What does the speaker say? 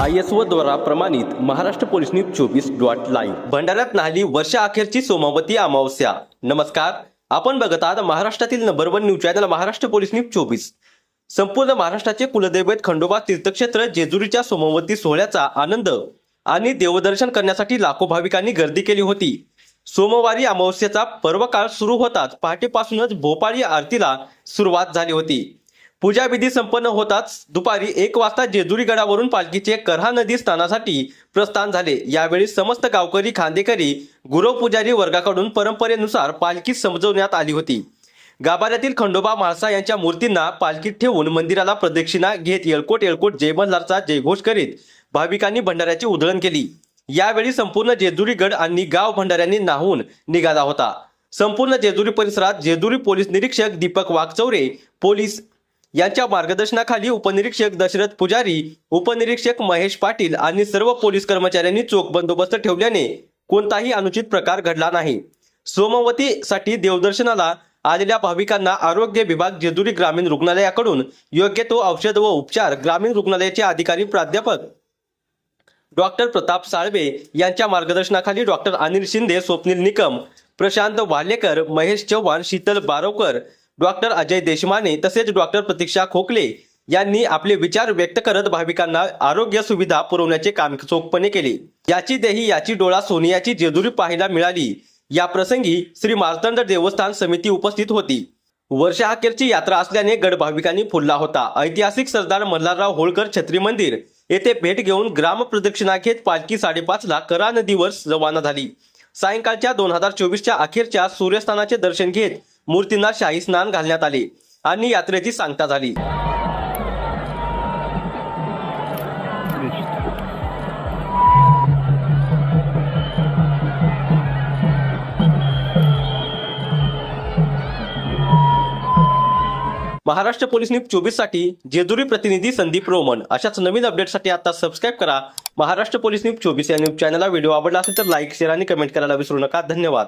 I S O द्वारा प्रमाणित Maharashtra police news चोवीस डॉट लाईव्ह. भंडाऱ्यात नाहली वर्षाअखेरची सोमावती अमावस्या. नमस्कार आपण बघत आहात महाराष्ट्रातील number one news channel Maharashtra police news चोवीस. संपूर्ण महाराष्ट्राचे कुलदैवत खंडोबा तीर्थक्षेत्र जेजुरीच्या सोमवती सोहळ्याचा आनंद आणि देवदर्शन करण्यासाठी लाखो भाविकांनी गर्दी केली होती. सोमवारी अमावस्येचा पर्वकाळ सुरू होताच पहाटेपासूनच भोपाळी आरतीला सुरुवात झाली होती. पूजाविधी संपन्न होताच दुपारी एक वाजता जेजुरी गडावरून पालखीचे करहा नदी स्नानासाठी प्रस्थान झाले. यावेळी समस्त गावकरी खांदेकरी गुरुपूजारी वर्गाकडून परंपरेनुसार पालखी समजवण्यात आली होती. गाभाऱ्यातील खंडोबा म्हाळसा यांच्या मूर्तींना पालखीत ठेवून मंदिराला प्रदक्षिणा घेत येळकोट येळकोट जय मल्हारचा जयघोष करीत भाविकांनी भंडाऱ्याची उधळण केली. यावेळी संपूर्ण जेजुरी गड आणि गाव भंडाऱ्यांनी नाहून निघाला होता. संपूर्ण जेजुरी परिसरात जेजुरी पोलीस निरीक्षक दीपक वाघचौरे पोलीस यांच्या मार्गदर्शनाखाली उपनिरीक्षक दशरथ पुजारी उपनिरीक्षक महेश पाटील आणि सर्व पोलीस कर्मचाऱ्यांनी चोख बंदोबस्त ठेवल्याने कोणताही अनुचित प्रकार घडला नाही. सोमवतीसाठी देवदर्शनाला आलेल्या भाविकांना आरोग्य विभाग जेजुरी ग्रामीण रुग्णालयाकडून योग्य तो औषध व उपचार ग्रामीण रुग्णालयाचे अधिकारी प्राध्यापक डॉक्टर प्रताप साळवे यांच्या मार्गदर्शनाखाली डॉक्टर अनिल शिंदे स्वप्नील निकम प्रशांत वालेकर महेश चव्हाण शीतल बारोकर डॉक्टर अजय देशमाने तसेच डॉक्टर प्रतीक्षा खोकले यांनी आपले विचार व्यक्त करत भाविकांना आरोग्य सुविधा पुरवण्याचे काम चोखपणे केले. याची देही याची डोळा सोनियाची जेजुरी पाहायला मिळाली. या प्रसंगी श्री मार्तंड देवस्थान समिती उपस्थित होती. वर्षाअखेरची यात्रा असल्याने गड भाविकांनी फुलला होता. ऐतिहासिक सरदार मल्हारराव होळकर छत्री मंदिर येथे भेट घेऊन ग्राम प्रदक्षिणा घेत पालखी साडेपाचला करा नदीवर रवाना झाली. सायंकाळच्या दोन हजार चोवीसच्या अखेरच्या सूर्यस्थानाचे दर्शन घेत मूर्तींना शाही स्नान घालण्यात आले आणि यात्रेची सांगता झाली. महाराष्ट्र पोलीस न्यूज चोवीससाठी जेजुरी प्रतिनिधी संदीप रोमन. अशाच नवीन अपडेटसाठी आता सबस्क्राईब करा. महाराष्ट्र पोलीस न्यूज चोवीस या न्यूज चॅनलला व्हिडिओ आवडला असेल तर लाईक शेअर आणि कमेंट करायला विसरू नका. धन्यवाद.